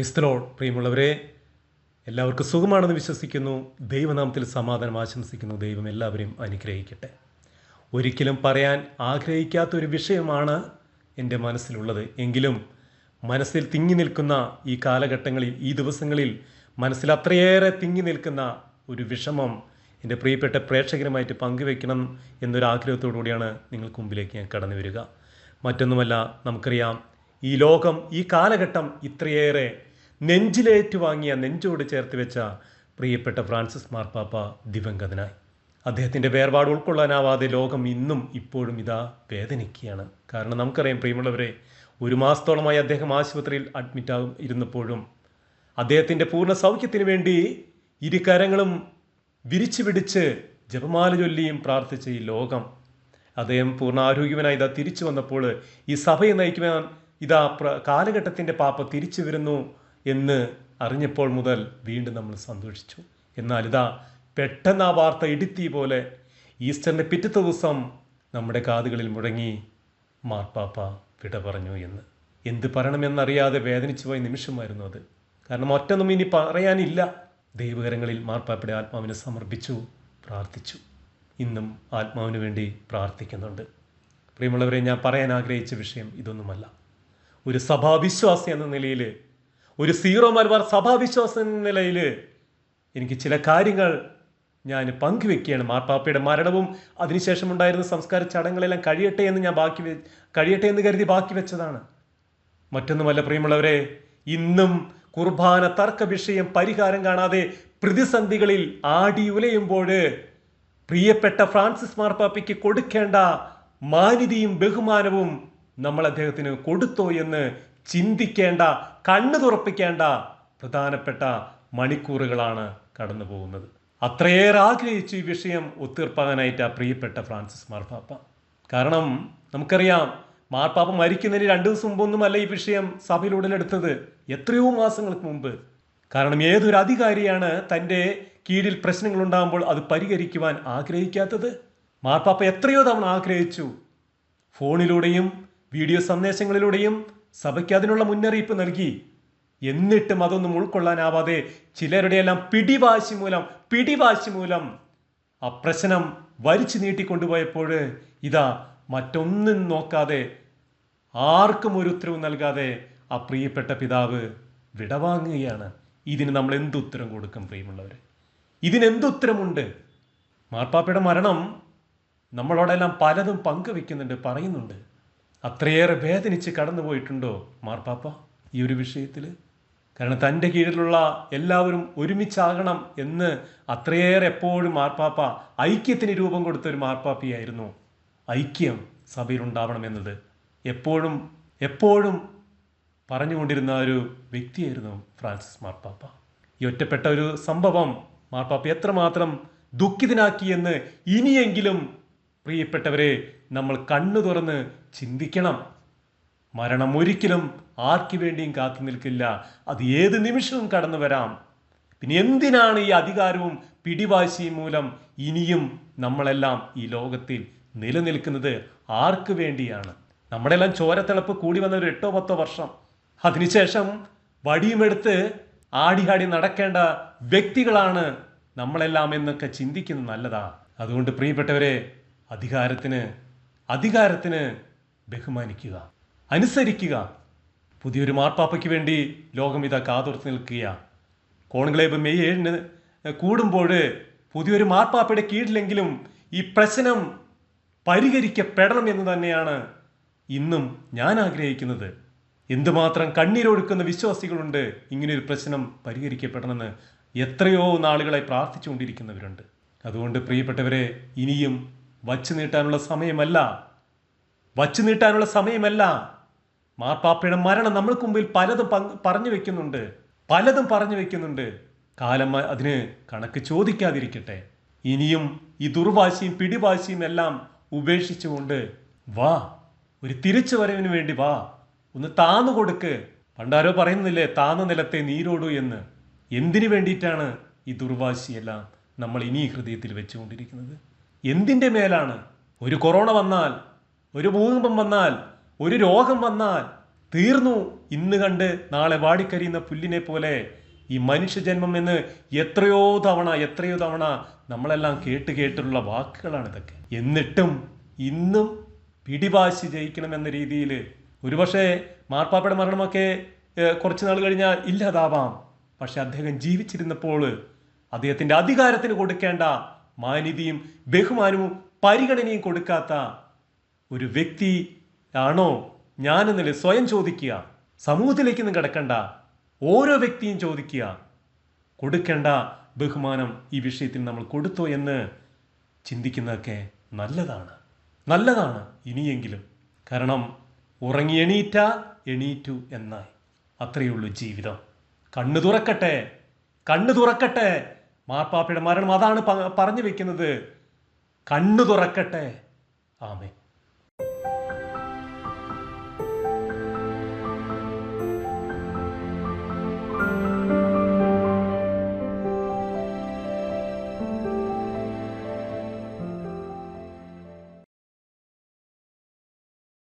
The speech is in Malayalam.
ക്രൈസ്തലോ പ്രിയമുള്ളവരെ എല്ലാവർക്കും സുഖമാണെന്ന് വിശ്വസിക്കുന്നു. ദൈവനാമത്തിൽ സമാധാനം ആശംസിക്കുന്നു. ദൈവം എല്ലാവരെയും അനുഗ്രഹിക്കട്ടെ. ഒരിക്കലും പറയാൻ ആഗ്രഹിക്കാത്ത ഒരു വിഷയമാണ് എന്റെ മനസ്സിലുള്ളത്. എങ്കിലും മനസ്സിൽ തിങ്ങി നിൽക്കുന്ന ഈ കാലഘട്ടങ്ങളിൽ ഈ ദിവസങ്ങളിൽ മനസ്സിൽ അത്രയേറെ തിങ്ങി നിൽക്കുന്ന ഒരു വിഷമം എന്റെ പ്രിയപ്പെട്ട പ്രേക്ഷകരുമായിട്ട് പങ്കുവെക്കണം എന്നൊരു ആഗ്രഹത്തോടു കൂടിയാണ് നിങ്ങൾക്ക് മുമ്പിലേക്ക് ഞാൻ കടന്നു വരിക. മറ്റൊന്നുമല്ല നമുക്കറിയാം ഈ ലോകം ഈ കാലഘട്ടം ഇത്രയേറെ നെഞ്ചിലേറ്റു വാങ്ങിയ നെഞ്ചോട് ചേർത്ത് വെച്ച പ്രിയപ്പെട്ട ഫ്രാൻസിസ് മാർപ്പാപ്പ ദിവംഗതനായി. അദ്ദേഹത്തിന്റെ വേർപാട് ഉൾക്കൊള്ളാനാവാതെ ലോകം ഇന്നും ഇപ്പോഴും ഇതാ വേദനിക്കുകയാണ്. കാരണം നമുക്കറിയാം പ്രിയമുള്ളവരെ ഒരു മാസത്തോളമായി അദ്ദേഹം ആശുപത്രിയിൽ അഡ്മിറ്റ് ആകും ഇരുന്നപ്പോഴും അദ്ദേഹത്തിന്റെ പൂർണ സൗഖ്യത്തിന് വേണ്ടി ഇരു കരങ്ങളും വിരിച്ചു പിടിച്ച് ജപമാല ചൊല്ലിയും പ്രാർത്ഥിച്ച ഈ ലോകം അദ്ദേഹം പൂർണ ആരോഗ്യവനായി ഇതാ തിരിച്ചു വന്നപ്പോൾ ഈ സഭയെ നയിക്കുവാൻ ഇതാ കാലഘട്ടത്തിന്റെ പാപ്പ തിരിച്ചു വരുന്നു. എന്ന് അറിഞ്ഞപ്പോൾ മുതൽ വീണ്ടും നമ്മൾ സന്തോഷിച്ചു. എന്നാൽ ഇതാ പെട്ടെന്ന് ആ വാർത്ത ഇടുത്തി പോലെ ഈസ്റ്ററിന്റെ പിറ്റത്തെ ദിവസം നമ്മുടെ കാതുകളിൽ മുഴങ്ങി മാർപ്പാപ്പ വിട പറഞ്ഞു എന്ന്. എന്ത് പറയണമെന്നറിയാതെ വേദനിച്ചു പോയ നിമിഷമായിരുന്നു അത്. കാരണം ഒറ്റൊന്നും ഇനി പറയാനില്ല. ദൈവകരങ്ങളിൽ മാർപ്പാപ്പയുടെ ആത്മാവിനെ സമർപ്പിച്ചു പ്രാർത്ഥിച്ചു. ഇന്നും ആത്മാവിന് വേണ്ടി പ്രാർത്ഥിക്കുന്നുണ്ട്. പ്രിയമുള്ളവരെ ഞാൻ പറയാൻ ആഗ്രഹിച്ച വിഷയം ഇതൊന്നുമല്ല. ഒരു സഭാവിശ്വാസി എന്ന നിലയിൽ ഒരു സീറോ മലബാർ സഭാവിശ്വാസ നിലയിൽ എനിക്ക് ചില കാര്യങ്ങൾ ഞാൻ പങ്കുവെക്കുകയാണ്. മാർപ്പാപ്പയുടെ മരണവും അതിനുശേഷം ഉണ്ടായിരുന്ന സംസ്കാര ചടങ്ങുകളെല്ലാം കഴിയട്ടെ എന്ന് ഞാൻ ബാക്കി കഴിയട്ടെ എന്ന് കരുതി ബാക്കി വെച്ചതാണ്. മറ്റൊന്നുമല്ല പ്രിയമുള്ളവരെ ഇന്നും കുർബാന തർക്ക വിഷയം പരിഹാരം കാണാതെ പ്രതിസന്ധികളിൽ ആടി ഉലയുമ്പോൾ പ്രിയപ്പെട്ട ഫ്രാൻസിസ് മാർപ്പാപ്പയ്ക്ക് കൊടുക്കേണ്ട മാന്യതയും ബഹുമാനവും നമ്മൾ അദ്ദേഹത്തിന് കൊടുത്തോ എന്ന് ചിന്തിക്കേണ്ട കണ്ണു തുറപ്പിക്കേണ്ട പ്രധാനപ്പെട്ട മണിക്കൂറുകളാണ് കടന്നു പോകുന്നത് അത്രയേറെ ആഗ്രഹിച്ചു ഈ വിഷയം ഒത്തീർപ്പാകാനായിട്ട് ആ പ്രിയപ്പെട്ട ഫ്രാൻസിസ് മാർപ്പാപ്പ. കാരണം നമുക്കറിയാം മാർപ്പാപ്പ മരിക്കുന്നതിന് രണ്ട് ദിവസം മുമ്പൊന്നുമല്ല ഈ വിഷയം സഭയിൽ ഉടലെടുത്തത് എത്രയോ മാസങ്ങൾക്ക് മുമ്പ്. കാരണം ഏതൊരു അധികാരിയാണ് തന്റെ കീഴിൽ പ്രശ്നങ്ങൾ ഉണ്ടാകുമ്പോൾ അത് പരിഹരിക്കുവാൻ ആഗ്രഹിക്കാത്തത്? മാർപ്പാപ്പ എത്രയോ തവണ ആഗ്രഹിച്ചു. ഫോണിലൂടെയും വീഡിയോ സന്ദേശങ്ങളിലൂടെയും സഭയ്ക്ക് അതിനുള്ള മുന്നറിയിപ്പ് നൽകി. എന്നിട്ടും അതൊന്നും ഉൾക്കൊള്ളാനാവാതെ ചിലരുടെയെല്ലാം പിടിവാശി മൂലം പിടിവാശി മൂലം ആ പ്രശ്നം വലിച്ചു നീട്ടിക്കൊണ്ടുപോയപ്പോൾ ഇതാ മറ്റൊന്നും നോക്കാതെ ആർക്കും ഒരു ഉത്തരവും നൽകാതെ ആ പ്രിയപ്പെട്ട പിതാവ് വിടവാങ്ങുകയാണ്. ഇതിന് നമ്മൾ എന്ത് ഉത്തരം കൊടുക്കും പ്രിയമുള്ളവർ ഇതിന് എന്ത് ഉത്തരമുണ്ട്? മാർപ്പാപ്പയുടെ മരണം നമ്മളോടെല്ലാം പലതും പങ്കുവെക്കുന്നുണ്ട് പറയുന്നുണ്ട്. അത്രയേറെ വേദനിച്ച് കടന്നുപോയിട്ടുണ്ടോ മാർപ്പാപ്പ? ഈ ഒരു വിഷയത്തിൽ കാരണം തന്റെ കീഴിലുള്ള എല്ലാവരും ഒരുമിച്ചാകണം എന്ന് അത്രയേറെ എപ്പോഴും മാർപ്പാപ്പ ഐക്യത്തിന് രൂപം കൊടുത്ത ഒരു മാർപ്പാപ്പിയായിരുന്നു. ഐക്യം സഭയിലുണ്ടാവണം എന്നത് എപ്പോഴും എപ്പോഴും പറഞ്ഞുകൊണ്ടിരുന്ന ഒരു വ്യക്തിയായിരുന്നു ഫ്രാൻസിസ് മാർപ്പാപ്പ. ഈ ഒറ്റപ്പെട്ട ഒരു സംഭവം മാർപ്പാപ്പ എത്രമാത്രം ദുഃഖിതനാക്കിയെന്ന് ഇനിയെങ്കിലും പ്രിയപ്പെട്ടവരെ നമ്മൾ കണ്ണു തുറന്ന് ചിന്തിക്കണം. മരണം ഒരിക്കലും ആർക്കു വേണ്ടിയും കാത്തു നിൽക്കില്ല. അത് ഏത് നിമിഷവും കടന്നു വരാം. പിന്നെ എന്തിനാണ് ഈ അധികാരവും പിടിവാശിയും മൂലം ഇനിയും നമ്മളെല്ലാം ഈ ലോകത്തിൽ നിലനിൽക്കുന്നത്? ആർക്കു വേണ്ടിയാണ്? നമ്മുടെയെല്ലാം ചോരത്തിളപ്പ് കൂടി വന്ന ഒരു എട്ടോ പത്തോ വർഷം. അതിനുശേഷം വടിയുമെടുത്ത് ആടിഹാടി നടക്കേണ്ട വ്യക്തികളാണ് നമ്മളെല്ലാം എന്നൊക്കെ ചിന്തിക്കുന്നത് നല്ലതാ. അതുകൊണ്ട് പ്രിയപ്പെട്ടവരെ അധികാരത്തിന് അധികാരത്തിന് ബഹുമാനിക്കുക. അനുസരിക്കുക. പുതിയൊരു മാർപ്പാപ്പയ്ക്ക് വേണ്ടി ലോകം ഇതാ കാതോർത്ത് നിൽക്കുക കോൺക്ലേവ് മെയ് ഏഴിന് കൂടുമ്പോൾ പുതിയൊരു മാർപ്പാപ്പയുടെ കീഴിലെങ്കിലും ഈ പ്രശ്നം പരിഹരിക്കപ്പെടണം എന്ന് തന്നെയാണ് ഇന്നും ഞാൻ ആഗ്രഹിക്കുന്നത്. എന്തുമാത്രം കണ്ണീരൊഴുക്കുന്ന വിശ്വാസികളുണ്ട് ഇങ്ങനെയൊരു പ്രശ്നം പരിഹരിക്കപ്പെടണമെന്ന് എത്രയോ നാളുകളായി പ്രാർത്ഥിച്ചുകൊണ്ടിരിക്കുന്നവരുണ്ട്. അതുകൊണ്ട് പ്രിയപ്പെട്ടവരെ ഇനിയും വച്ചു നീട്ടാനുള്ള സമയമല്ല. വച്ചു നീട്ടാനുള്ള സമയമല്ല. മാർപ്പാപ്പയുടെ മരണം നമ്മൾക്ക് മുമ്പിൽ പലതും പറഞ്ഞു വെക്കുന്നുണ്ട്. പലതും പറഞ്ഞു വെക്കുന്നുണ്ട്. കാലം അതിന് കണക്ക് ചോദിക്കാതിരിക്കട്ടെ. ഇനിയും ഈ ദുർവാശിയും പിടിവാശിയും എല്ലാം ഉപേക്ഷിച്ചുകൊണ്ട് വാ. ഒരു തിരിച്ചു വരവിന് വേണ്ടി വാ. ഒന്ന് താന്നു കൊടുക്ക്. പണ്ടാരോ പറയുന്നില്ലേ താന്ന നിലത്തെ നീരോടു എന്ന്. എന്തിനു വേണ്ടിയിട്ടാണ് ഈ ദുർവാശിയെല്ലാം നമ്മൾ ഇനി ഹൃദയത്തിൽ വെച്ചുകൊണ്ടിരിക്കുന്നത്? എന്തിന്റെ മേലാണ്? ഒരു കൊറോണ വന്നാൽ ഒരു ഭൂകമ്പം വന്നാൽ ഒരു രോഗം വന്നാൽ തീർന്നു. ഇന്ന് കണ്ട് നാളെ വാടിക്കരിയുന്ന പുല്ലിനെ പോലെ ഈ മനുഷ്യജന്മം എന്ന് എത്രയോ തവണ എത്രയോ തവണ നമ്മളെല്ലാം കേട്ട് കേട്ടുള്ള വാക്കുകളാണ് ഇതൊക്കെ. എന്നിട്ടും ഇന്നും പിടിവാശി ജയിക്കണമെന്ന രീതിയിൽ ഒരുപക്ഷെ മാർപ്പാപ്പയുടെ മരണമൊക്കെ കുറച്ച് നാൾ കഴിഞ്ഞാൽ ഇല്ലാതാവാം. പക്ഷെ അദ്ദേഹം ജീവിച്ചിരുന്നപ്പോൾ അദ്ദേഹത്തിന്റെ അധികാരത്തിന് കൊടുക്കേണ്ട മാന്യതയും ബഹുമാനവും പരിഗണനയും കൊടുക്കാത്ത ഒരു വ്യക്തി ആണോ ഞാനെന്നല്ലേ സ്വയം ചോദിക്കുക. സമൂഹത്തിലേക്കൊന്നും കിടക്കണ്ട. ഓരോ വ്യക്തിയും ചോദിക്കുക. കൊടുക്കേണ്ട ബഹുമാനം ഈ വിഷയത്തിൽ നമ്മൾ കൊടുത്തോ എന്ന് ചിന്തിക്കുന്നതൊക്കെ നല്ലതാണ്. നല്ലതാണ് ഇനിയെങ്കിലും. കാരണം ഉറങ്ങി എണീറ്റ എണീറ്റു എന്നായി. അത്രയുള്ളൂ ജീവിതം. കണ്ണു തുറക്കട്ടെ. കണ്ണു തുറക്കട്ടെ. മാർപ്പാപ്പയുടെ മരണം അതാണ് പറഞ്ഞു വെക്കുന്നത്. കണ്ണു തുറക്കട്ടെ. ആമേ